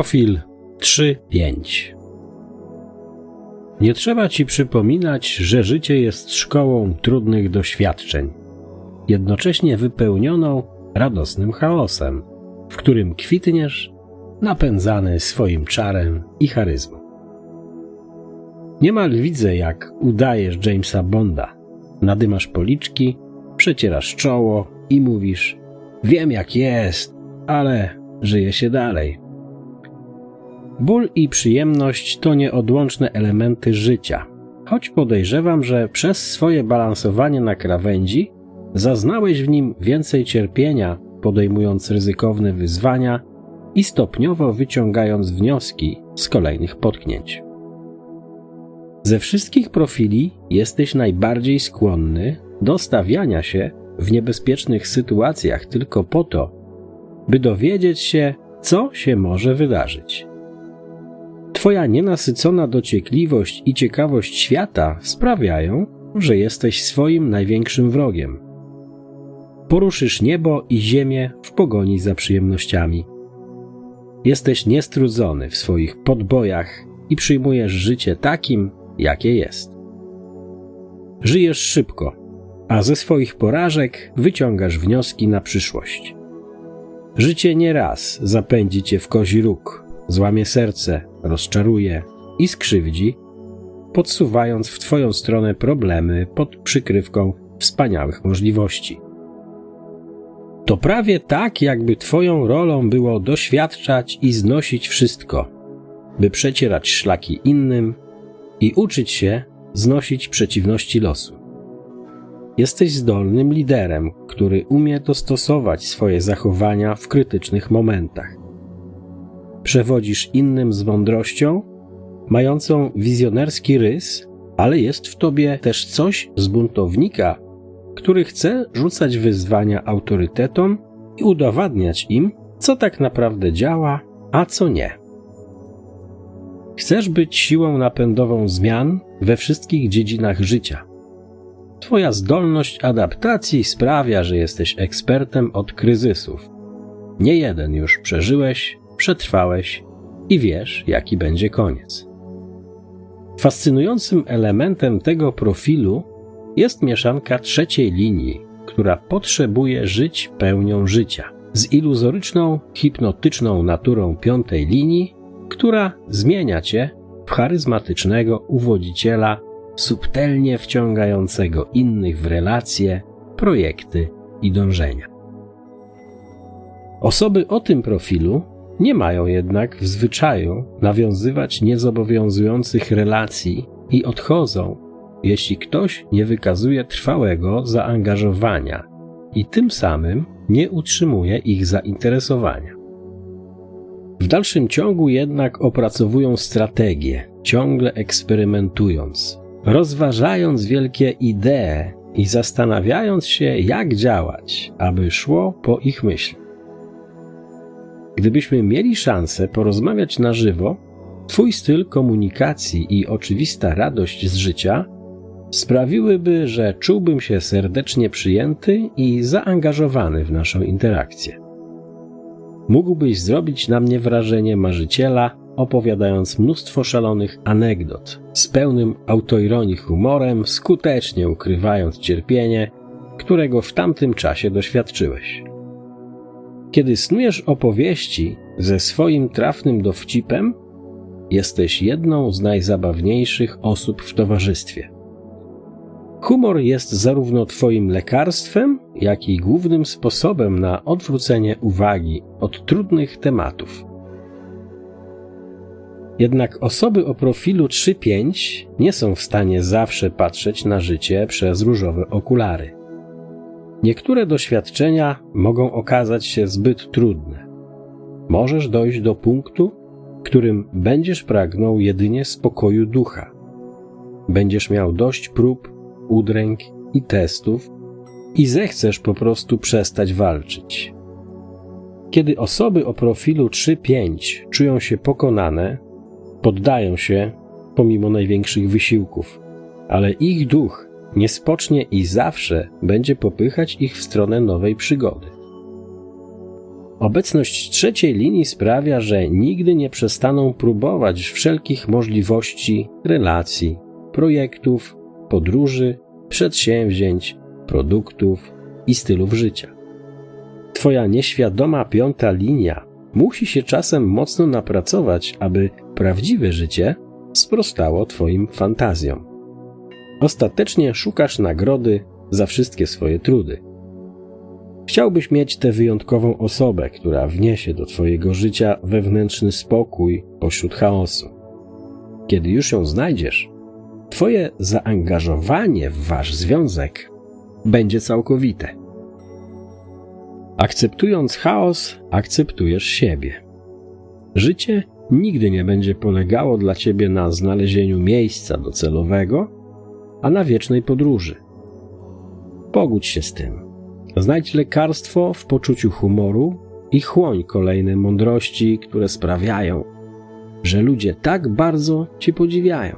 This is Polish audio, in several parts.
Profil 3-5 Nie trzeba ci przypominać, że życie jest szkołą trudnych doświadczeń, jednocześnie wypełnioną radosnym chaosem, w którym kwitniesz, napędzany swoim czarem i charyzmą. Niemal widzę, jak udajesz Jamesa Bonda. Nadymasz policzki, przecierasz czoło i mówisz: Wiem, jak jest, ale żyje się dalej. Ból i przyjemność to nieodłączne elementy życia, choć podejrzewam, że przez swoje balansowanie na krawędzi zaznałeś w nim więcej cierpienia, podejmując ryzykowne wyzwania i stopniowo wyciągając wnioski z kolejnych potknięć. Ze wszystkich profili jesteś najbardziej skłonny do stawiania się w niebezpiecznych sytuacjach tylko po to, by dowiedzieć się, co się może wydarzyć. Twoja nienasycona dociekliwość i ciekawość świata sprawiają, że jesteś swoim największym wrogiem. Poruszysz niebo i ziemię w pogoni za przyjemnościami. Jesteś niestrudzony w swoich podbojach i przyjmujesz życie takim, jakie jest. Żyjesz szybko, a ze swoich porażek wyciągasz wnioski na przyszłość. Życie nie raz zapędzi cię w kozi róg, złamie serce, rozczaruje i skrzywdzi, podsuwając w twoją stronę problemy pod przykrywką wspaniałych możliwości. To prawie tak, jakby twoją rolą było doświadczać i znosić wszystko, by przecierać szlaki innym i uczyć się znosić przeciwności losu. Jesteś zdolnym liderem, który umie dostosować swoje zachowania w krytycznych momentach. Przewodzisz innym z mądrością, mającą wizjonerski rys, ale jest w tobie też coś z buntownika, który chce rzucać wyzwania autorytetom i udowadniać im, co tak naprawdę działa, a co nie. Chcesz być siłą napędową zmian we wszystkich dziedzinach życia. Twoja zdolność adaptacji sprawia, że jesteś ekspertem od kryzysów. Nie jeden już przeżyłeś, przetrwałeś i wiesz, jaki będzie koniec. Fascynującym elementem tego profilu jest mieszanka trzeciej linii, która potrzebuje żyć pełnią życia, z iluzoryczną, hipnotyczną naturą piątej linii, która zmienia cię w charyzmatycznego uwodziciela, subtelnie wciągającego innych w relacje, projekty i dążenia. Osoby o tym profilu nie mają jednak w zwyczaju nawiązywać niezobowiązujących relacji i odchodzą, jeśli ktoś nie wykazuje trwałego zaangażowania i tym samym nie utrzymuje ich zainteresowania. W dalszym ciągu jednak opracowują strategie, ciągle eksperymentując, rozważając wielkie idee i zastanawiając się, jak działać, aby szło po ich myśli. Gdybyśmy mieli szansę porozmawiać na żywo, Twój styl komunikacji i oczywista radość z życia sprawiłyby, że czułbym się serdecznie przyjęty i zaangażowany w naszą interakcję. Mógłbyś zrobić na mnie wrażenie marzyciela, opowiadając mnóstwo szalonych anegdot, z pełnym autoironii humorem, skutecznie ukrywając cierpienie, którego w tamtym czasie doświadczyłeś. Kiedy snujesz opowieści ze swoim trafnym dowcipem, jesteś jedną z najzabawniejszych osób w towarzystwie. Humor jest zarówno Twoim lekarstwem, jak i głównym sposobem na odwrócenie uwagi od trudnych tematów. Jednak osoby o profilu 3-5 nie są w stanie zawsze patrzeć na życie przez różowe okulary. Niektóre doświadczenia mogą okazać się zbyt trudne. Możesz dojść do punktu, w którym będziesz pragnął jedynie spokoju ducha. Będziesz miał dość prób, udręk i testów i zechcesz po prostu przestać walczyć. Kiedy osoby o profilu 3-5 czują się pokonane, poddają się pomimo największych wysiłków, ale ich duch nie spocznie i zawsze będzie popychać ich w stronę nowej przygody. Obecność trzeciej linii sprawia, że nigdy nie przestaną próbować wszelkich możliwości relacji, projektów, podróży, przedsięwzięć, produktów i stylów życia. Twoja nieświadoma piąta linia musi się czasem mocno napracować, aby prawdziwe życie sprostało Twoim fantazjom. Ostatecznie szukasz nagrody za wszystkie swoje trudy. Chciałbyś mieć tę wyjątkową osobę, która wniesie do Twojego życia wewnętrzny spokój pośród chaosu. Kiedy już ją znajdziesz, Twoje zaangażowanie w Wasz związek będzie całkowite. Akceptując chaos, akceptujesz siebie. Życie nigdy nie będzie polegało dla Ciebie na znalezieniu miejsca docelowego, a na wiecznej podróży. Pogódź się z tym. Znajdź lekarstwo w poczuciu humoru i chłoń kolejne mądrości, które sprawiają, że ludzie tak bardzo Cię podziwiają.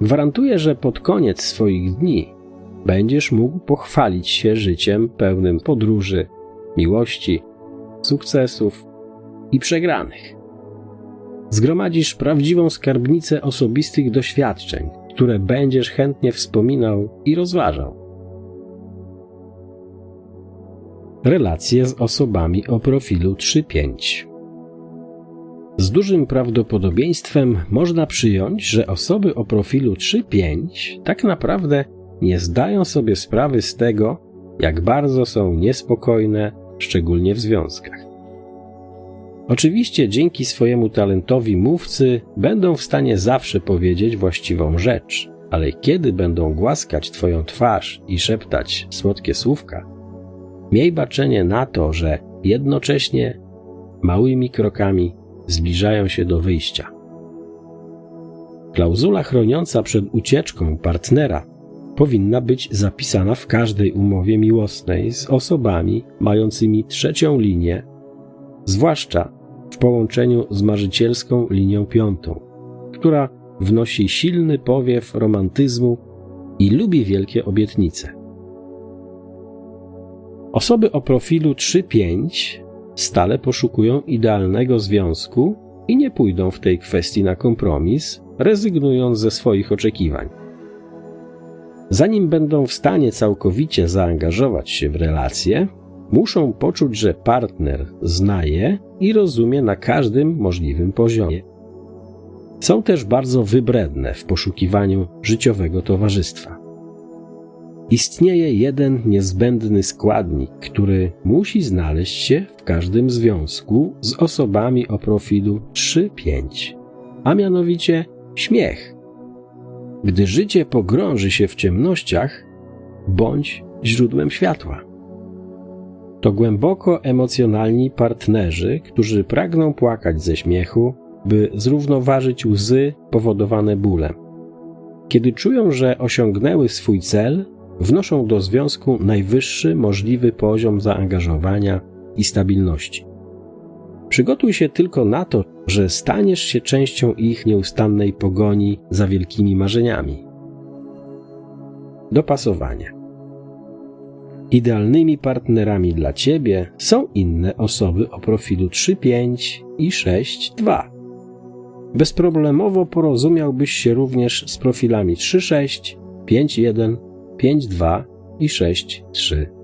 Gwarantuję, że pod koniec swoich dni będziesz mógł pochwalić się życiem pełnym podróży, miłości, sukcesów i przegranych. Zgromadzisz prawdziwą skarbnicę osobistych doświadczeń, które będziesz chętnie wspominał i rozważał. relacje z osobami o profilu 3-5. Z dużym prawdopodobieństwem można przyjąć, że osoby o profilu 3-5 tak naprawdę nie zdają sobie sprawy z tego, jak bardzo są niespokojne, szczególnie w związkach. Oczywiście dzięki swojemu talentowi mówcy będą w stanie zawsze powiedzieć właściwą rzecz, ale kiedy będą głaskać Twoją twarz i szeptać słodkie słówka, Miej baczenie na to, że jednocześnie małymi krokami zbliżają się do wyjścia. Klauzula chroniąca przed ucieczką partnera powinna być zapisana w każdej umowie miłosnej z osobami mającymi trzecią linię, zwłaszcza w połączeniu z marzycielską linią piątą, która wnosi silny powiew romantyzmu i lubi wielkie obietnice. Osoby o profilu 3-5 stale poszukują idealnego związku i nie pójdą w tej kwestii na kompromis, rezygnując ze swoich oczekiwań. Zanim będą w stanie całkowicie zaangażować się w relacje, muszą poczuć, że partner zna je i rozumie na każdym możliwym poziomie. Są też bardzo wybredne w poszukiwaniu życiowego towarzystwa. Istnieje jeden niezbędny składnik, który musi znaleźć się w każdym związku z osobami o profilu 3-5, a mianowicie śmiech. Gdy życie pogrąży się w ciemnościach, bądź źródłem światła. To głęboko emocjonalni partnerzy, którzy pragną płakać ze śmiechu, by zrównoważyć łzy powodowane bólem. Kiedy czują, że osiągnęły swój cel, wnoszą do związku najwyższy możliwy poziom zaangażowania i stabilności. Przygotuj się tylko na to, że staniesz się częścią ich nieustannej pogoni za wielkimi marzeniami. Dopasowanie. Idealnymi partnerami dla Ciebie są inne osoby o profilu 3-5 i 6-2. Bezproblemowo porozumiałbyś się również z profilami 3-6, 5-1 5, 2 i 6, 3.